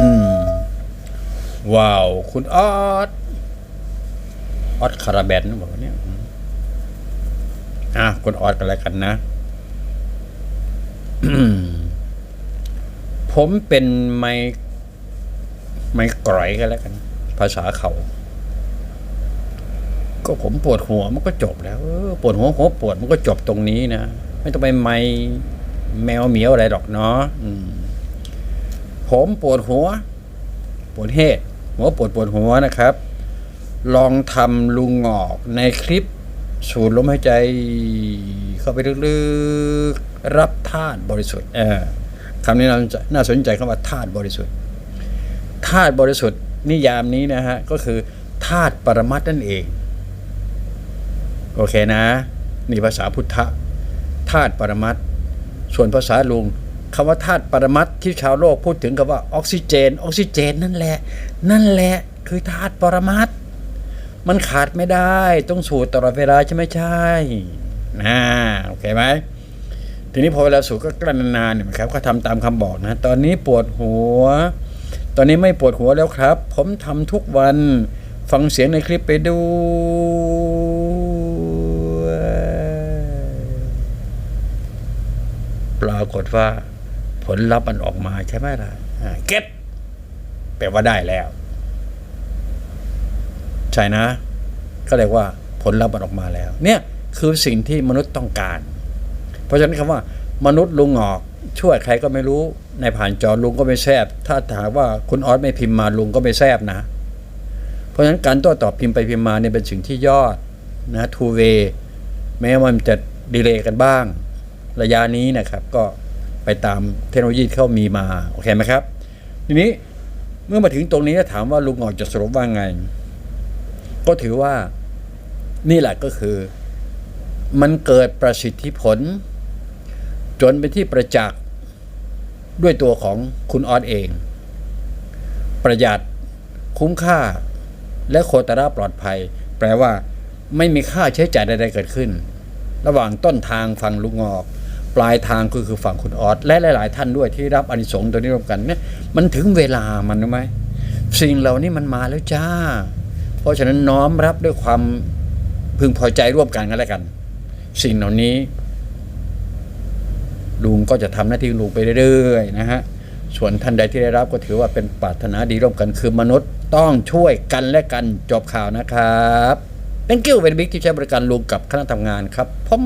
อืม ว้าว คุณออสออสคาราแบนนะบอกว่าเนี่ยอะคุณออสกันแล้วกันนะ ผมเป็นไม้ไม้กร่อยกันแล้วกัน ภาษาเขาก็ผมปวดหัวมันก็จบแล้วปวดหัวหัวปวดมันก็จบตรงนี้นะ ไม่ต้องไปไม้แมวเหมียวอะไรหรอกเนาะ ผมปวดหัว ปวดเฮดหัวปวดปวดหัวนะครับ ลองทำลุงงอกในคลิป สูดลมหายใจ เข้าไปลึกๆ รับธาตุบริสุทธิ์เออคำนี้น่าสนใจน่าสนใจคำว่าธาตุบริสุทธิ์ธาตุบริสุทธิ์นิยามนี้นะฮะ ก็คือธาตุปรมัตนั่นเอง โอเคนะ นี่ภาษาพุทธธาตุปรมัตส่วนภาษาลุง คำว่าธาตุปรมัตที่ชาวโลกพูดถึงคำว่าออกซิเจนออกซิเจนนั่นแหละ นั่นแหละคือธาตุปรมัตมันขาดไม่ได้ ต้องสูดตลอดเวลาใช่ไหมใช่นะโอเคไหมทีนี้พอเวลาสูดก็กลั้นนานๆเนี่ยครับก็ทำตามคำบอกนะ ตอนนี้ปวดหัว ตอนนี้ไม่ปวดหัวแล้วครับ ผมทำทุกวันฟังเสียงในคลิปไปดูปรากฏว่า ผลลัพธ์มันออกมาใช่ไหมล่ะเก็ตแปลว่าได้แล้ว ใช่นะ ก็เรียกว่าผลลัพธ์มันออกมาแล้ว เนี่ยคือสิ่งที่มนุษย์ต้องการ เพราะฉะนั้นคำว่า มนุษย์ลุงออก ช่วยใครก็ไม่รู้ในผ่านจอลุงก็ไม่แซบถ้าถามว่าคุณออสไม่พิมพ์มาลุงก็ไม่แซบนะ เพราะฉะนั้นการโต้ตอบพิมพ์ไปพิมพ์มาเนี่ยเป็นสิ่งที่ยอดนะทูเวแม้ว่ามันจะดีเลย์กันบ้าง ระยะนี้นะครับก็ ตามเทคโนโลยีที่เขามีมาโอเคไหมครับ ทีนี้เมื่อมาถึงตรงนี้ถามว่าลุงออกจะสรุปว่าไง ก็ถือว่านี่แหละก็คือ มันเกิดประสิทธิผล จนเป็นที่ประจักษ์ด้วยตัวของคุณออสเอง ประหยัดคุ้มค่า และโคตรปลอดภัย แปลว่า ไม่มีค่าใช้จ่ายใดๆเกิดขึ้น ระหว่างต้นทางฝั่งลุงงอก ปลายทางคือคือฝั่งคุณออสและหลาย ๆ ท่านด้วยที่รับอานิสงส์ตัวนี้ร่วมกันเนี่ยมันถึงเวลามันรู้ไหมสิ่งเหล่านี้มันมาแล้วจ้า เพราะฉะนั้นน้อมรับด้วยความพึงพอใจร่วมกันกันแล้วกัน สิ่งเหล่านี้ ลุงก็จะทำหน้าที่ลุงไปเรื่อย ๆ นะฮะส่วนท่านใดที่ได้รับก็ถือว่าเป็นปรารถนาดีร่วมกันคือมนุษย์ต้องช่วยกันและกันจบข่าวนะครับเป็นกิ้วเป็นบิ๊กที่ใช้บริการลุงกับคณะทำงานครับผม